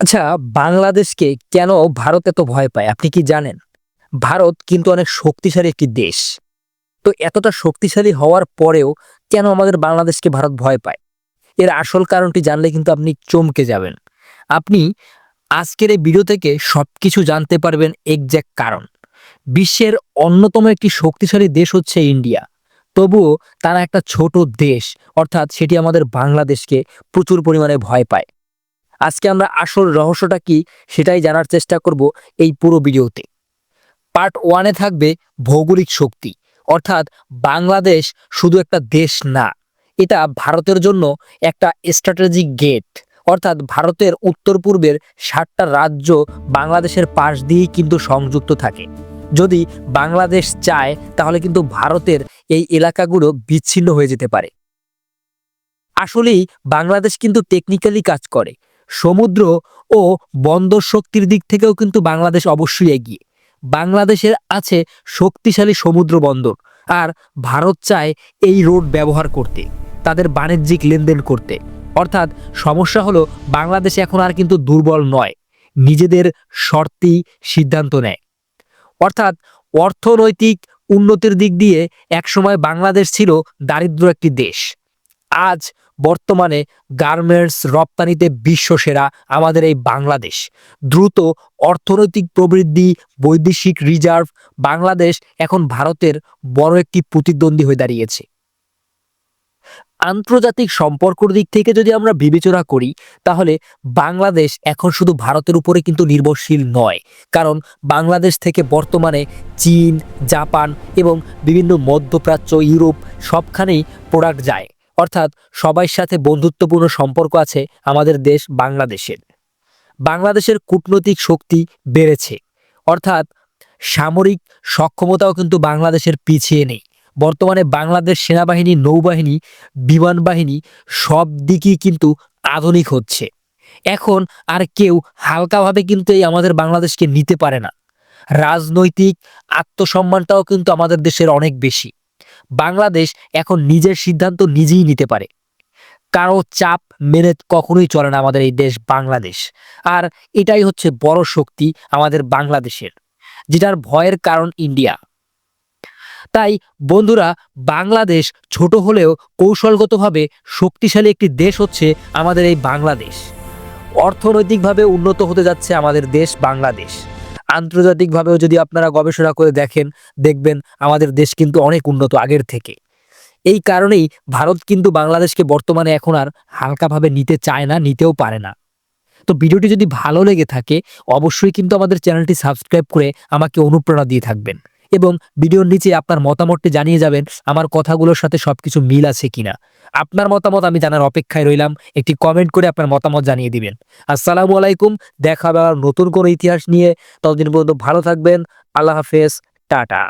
আচ্ছা বাংলাদেশকে কেন ভারত এত ভয় পায়? আপনি কি জানেন? ভারত কিন্তু অনেক শক্তিশালী একটি দেশ। তো এতটা শক্তিশালী হওয়ার পরেও কেন আমাদের বাংলাদেশকে ভারত ভয় পায়? এর আসল কারণটি জানলে কিন্তু আপনি চমকে যাবেন। আপনি আজকের এই ভিডিও থেকে সব কিছু জানতে পারবেন একজ্যাক্ট কারণ। বিশ্বের অন্যতম একটি শক্তিশালী দেশ হচ্ছে ইন্ডিয়া। তবুও তারা একটা ছোট দেশ, অর্থাৎ সেটি আমাদের বাংলাদেশকে প্রচুর পরিমাণে ভয় পায়। আজকে আমরা আসল রহস্যটা কি সেটাই জানার চেষ্টা করব এই পুরো ভিডিওতে। পার্ট ওয়ানে থাকবে ভৌগোলিক শক্তি, অর্থাৎ বাংলাদেশ শুধু একটা দেশ না, এটা ভারতের জন্য একটা স্ট্র্যাটেজিক গেট অর্থাৎ ভারতের উত্তর পূর্বের ষাটটা রাজ্য বাংলাদেশের পাশ দিয়েই কিন্তু সংযুক্ত থাকে। যদি বাংলাদেশ চায়, তাহলে কিন্তু ভারতের এই এলাকাগুলো বিচ্ছিন্ন হয়ে যেতে পারে। আসলেই বাংলাদেশ কিন্তু টেকনিক্যালি কাজ করে সমুদ্র ও বন্দর শক্তির দিক থেকেও কিন্তু বাংলাদেশ অবশ্যই এগিয়ে। বাংলাদেশের আছে শক্তিশালী সমুদ্র বন্দর আর ভারত চায় এই রোড ব্যবহার করতে, তাদের বাণিজ্যিক লেনদেন করতে। অর্থাৎ সমস্যা হলো, বাংলাদেশ এখন আর কিন্তু দুর্বল নয়, নিজেদের শর্তেই সিদ্ধান্ত নেয়। অর্থাৎ অর্থনৈতিক উন্নতির দিক দিয়ে একসময় বাংলাদেশ ছিল দারিদ্র একটি দেশ। আজ বর্তমানে গার্মেন্টস রপ্তানিতে বিশ্বসেরা আমাদের এই বাংলাদেশ। দ্রুত অর্থনৈতিক প্রবৃদ্ধি, বৈদেশিক রিজার্ভ, বাংলাদেশ এখন ভারতের বড় একটি প্রতিদ্বন্দ্বী হয়ে দাঁড়িয়েছে। আন্তর্জাতিক সম্পর্কর দিক থেকে যদি আমরা বিবেচনা করি, তাহলে বাংলাদেশ এখন শুধু ভারতের উপরে কিন্তু নির্ভরশীল নয়। কারণ বাংলাদেশ থেকে বর্তমানে চীন, জাপান এবং বিভিন্ন মধ্যপ্রাচ্য, ইউরোপ সবখানেই প্রোডাক্ট যায়। অর্থাৎ সবার সাথে বন্ধুত্বপূর্ণ সম্পর্ক আছে আমাদের দেশ বাংলাদেশের। বাংলাদেশের কূটনৈতিক শক্তি বেড়েছে। অর্থাৎ সামরিক সক্ষমতাও কিন্তু বাংলাদেশের পিছিয়ে নেই। বর্তমানে বাংলাদেশ সেনাবাহিনী, নৌবাহিনী, বিমান বাহিনী সব দিকই কিন্তু আধুনিক হচ্ছে। এখন আর কেউ হালকাভাবে কিন্তু এই আমাদের বাংলাদেশকে নিতে পারে না। রাজনৈতিক আত্মসম্মানটাও কিন্তু আমাদের দেশের অনেক বেশি। বাংলাদেশ এখন নিজের সিদ্ধান্ত নিজেই নিতে পারে। কারও চাপ মেনে কখনোই চলে না আমাদের এই দেশ বাংলাদেশ। আর এটাই হচ্ছে বড় শক্তি আমাদের বাংলাদেশের, যেটার ভয়ের কারণ ইন্ডিয়া। তাই বন্ধুরা, বাংলাদেশ ছোট হলেও কৌশলগতভাবে শক্তিশালী একটি দেশ হচ্ছে আমাদের এই বাংলাদেশ। অর্থনৈতিকভাবে উন্নত হতে যাচ্ছে আমাদের দেশ বাংলাদেশ। আন্তর্জাতিকভাবেও যদি আপনারা গবেষণা করে দেখেন, দেখবেন আমাদের দেশ কিন্তু অনেক উন্নত আগের থেকে। এই কারণেই ভারত কিন্তু বাংলাদেশকে বর্তমানে এখন আর হালকাভাবে নিতে চায় না, নিতেও পারে না। তো ভিডিওটি যদি ভালো লেগে থাকে, অবশ্যই কিন্তু আমাদের চ্যানেলটি সাবস্ক্রাইব করে আমাকে অনুপ্রেরণা দিয়ে থাকবেন। এবং ভিডিওর নিচে আপনার মতামতটি জানিয়ে যাবেন, আমার কথাগুলোর সাথে সবকিছু মিল আছে কিনা। আপনার মতামত আমি জানার অপেক্ষায় রইলাম, একটি কমেন্ট করে আপনার মতামত জানিয়ে দিবেন। আসসালামু আলাইকুম, দেখা হবে আবার নতুন কোনো ইতিহাস নিয়ে। ততদিন পর্যন্ত ভালো থাকবেন, আল্লাহ হাফেজ, টাটা।